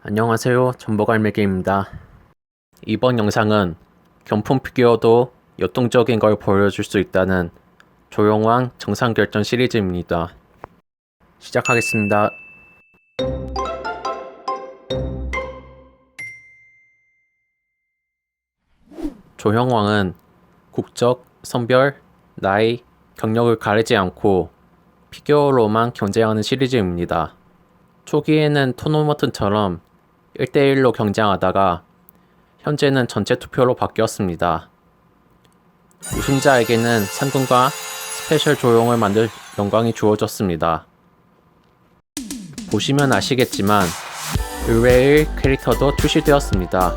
안녕하세요. 전보갈매기입니다. 이번 영상은 견품 피규어도 역동적인 걸 보여줄 수 있다는 조용왕 정상결전 시리즈입니다. 시작하겠습니다. 조형왕은 국적, 성별, 나이, 경력을 가리지 않고 피규어로만 경쟁하는 시리즈입니다. 초기에는 토너먼트처럼 1대1로 경쟁하다가 현재는 전체 투표로 바뀌었습니다. 우승자에게는 상금과 스페셜 조용을 만들 영광이 주어졌습니다. 보시면 아시겠지만 의외의 캐릭터도 출시되었습니다.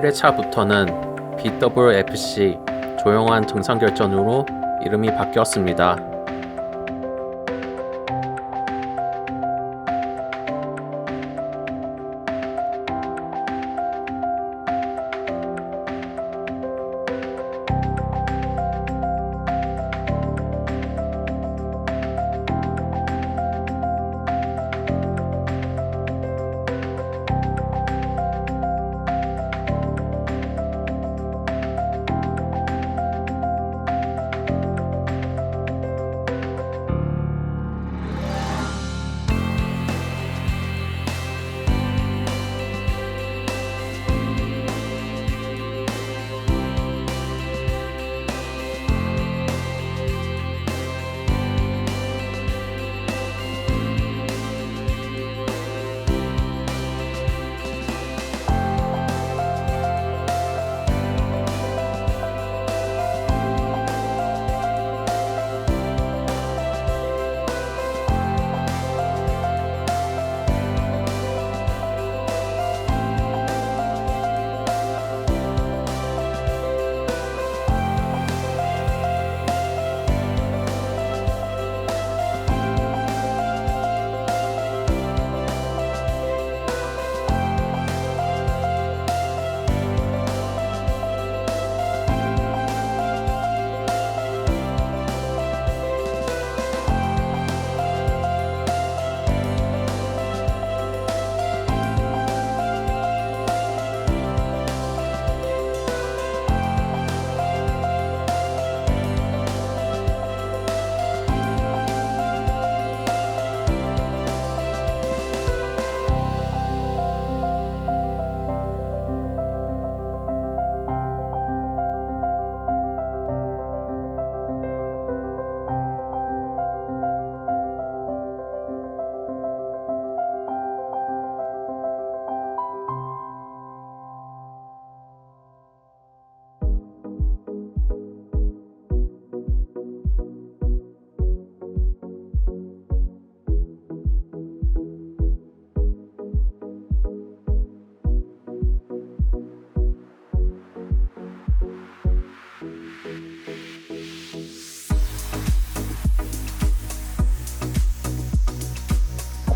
7회차부터는 BWFC 조용한 정상결전으로 이름이 바뀌었습니다.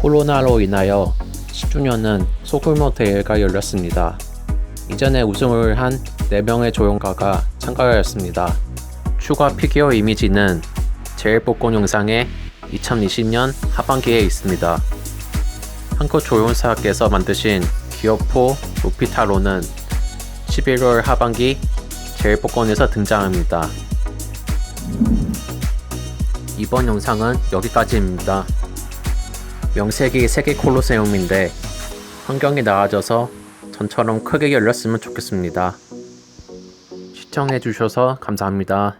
코로나로 인하여 10주년은 소규모 대회가 열렸습니다. 이전에 우승을 한 4명의 조용가가 참가하였습니다. 추가 피규어 이미지는 제일 복권 영상에 2020년 하반기에 있습니다. 한국 조연사께서 만드신 기어포 루피타로는 11월 하반기 제일 복권에서 등장합니다. 이번 영상은 여기까지입니다. 명색이 세계 콜로세움인데 환경이 나아져서 전처럼 크게 열렸으면 좋겠습니다. 시청해주셔서 감사합니다.